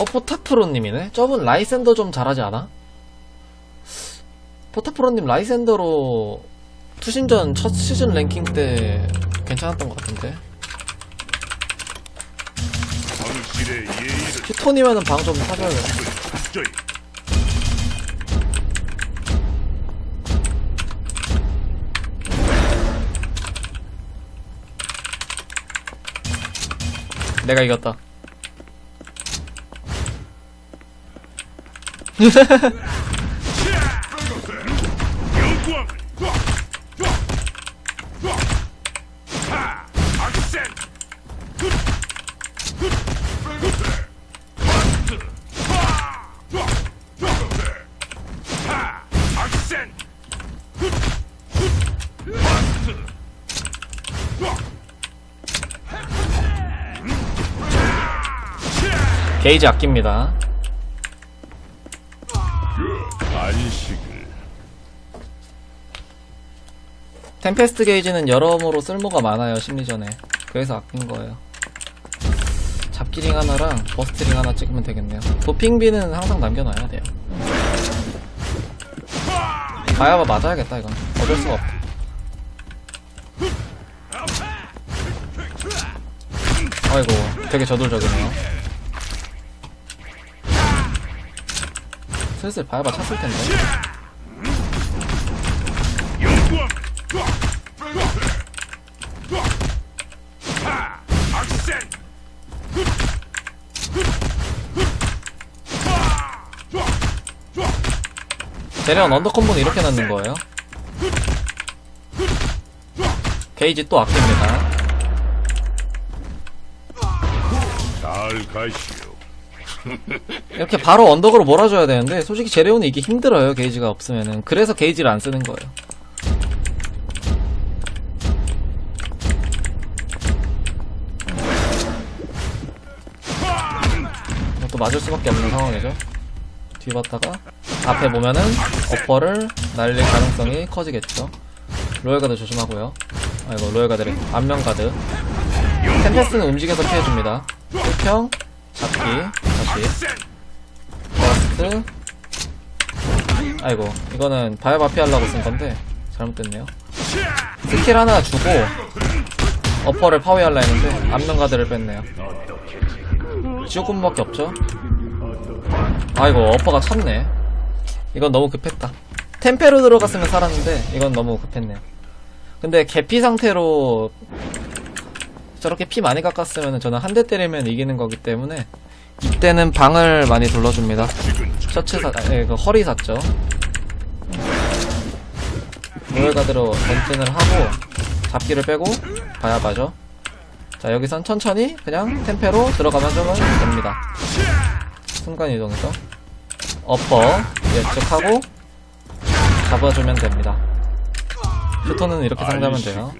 어, 포타프로님이네? 저분 라이센더 좀 잘하지 않아? 포타프로님 라이센더로 투신전 첫 시즌 랭킹 때 괜찮았던 것 같은데. 큐톤이면은 방 좀 사줘야겠다. 내가 이겼다. 영광을 하 악센 굿! 굿! 마스트 하 악센 굿! 굿! 마스트 게이지 아낍니다. 안식을 템페스트 게이지는 여러모로 쓸모가 많아요, 심리전에. 그래서 아낀 거예요. 잡기링 하나랑 버스트링 하나 찍으면 되겠네요. 도핑비는 항상 남겨놔야 돼요. 바야바 맞아야겠다, 이건. 어쩔 수가 없다. 아이고, 되게 저돌적이네요. 슬슬 바야바 찼을 텐데. 재련 언더콤보는 이렇게 넣는 거예요. 게이지 또 아낍니다. 잘 가시오 이렇게 바로 언덕으로 몰아줘야 되는데 솔직히 제레온은 이게 힘들어요 게이지가 없으면은. 그래서 게이지를 안 쓰는 거예요. 또 맞을 수밖에 없는 상황이죠. 뒤봤다가 앞에 보면은 어퍼를 날릴 가능성이 커지겠죠. 로열가드 조심하고요. 아이고 로열가드래 안면가드. 템페스는 움직여서 피해줍니다. 1평 잡기 다시 버스트. 아이고 이거는 바이바피 하려고 쓴 건데 잘못됐네요. 스킬 하나 주고 어퍼를 파괴하려 했는데 앞면가드를 뺐네요. 지옥군밖에 없죠? 아이고 어퍼가 찼네. 이건 너무 급했다. 템페로 들어갔으면 살았는데 이건 너무 급했네요. 근데 개피 상태로 저렇게 피 많이 깎았으면 저는 한 대 때리면 이기는 거기 때문에 이때는 방을 많이 둘러줍니다. 셔츠 사, 예, 그 허리 샀죠. 로열가드로 전진을 하고 잡기를 빼고 바야바죠. 자 여기선 천천히 그냥 템페로 들어가면 좀 됩니다. 순간 이동해서 어퍼 예측하고 잡아주면 됩니다. 휴토는 이렇게 상대하면 돼요.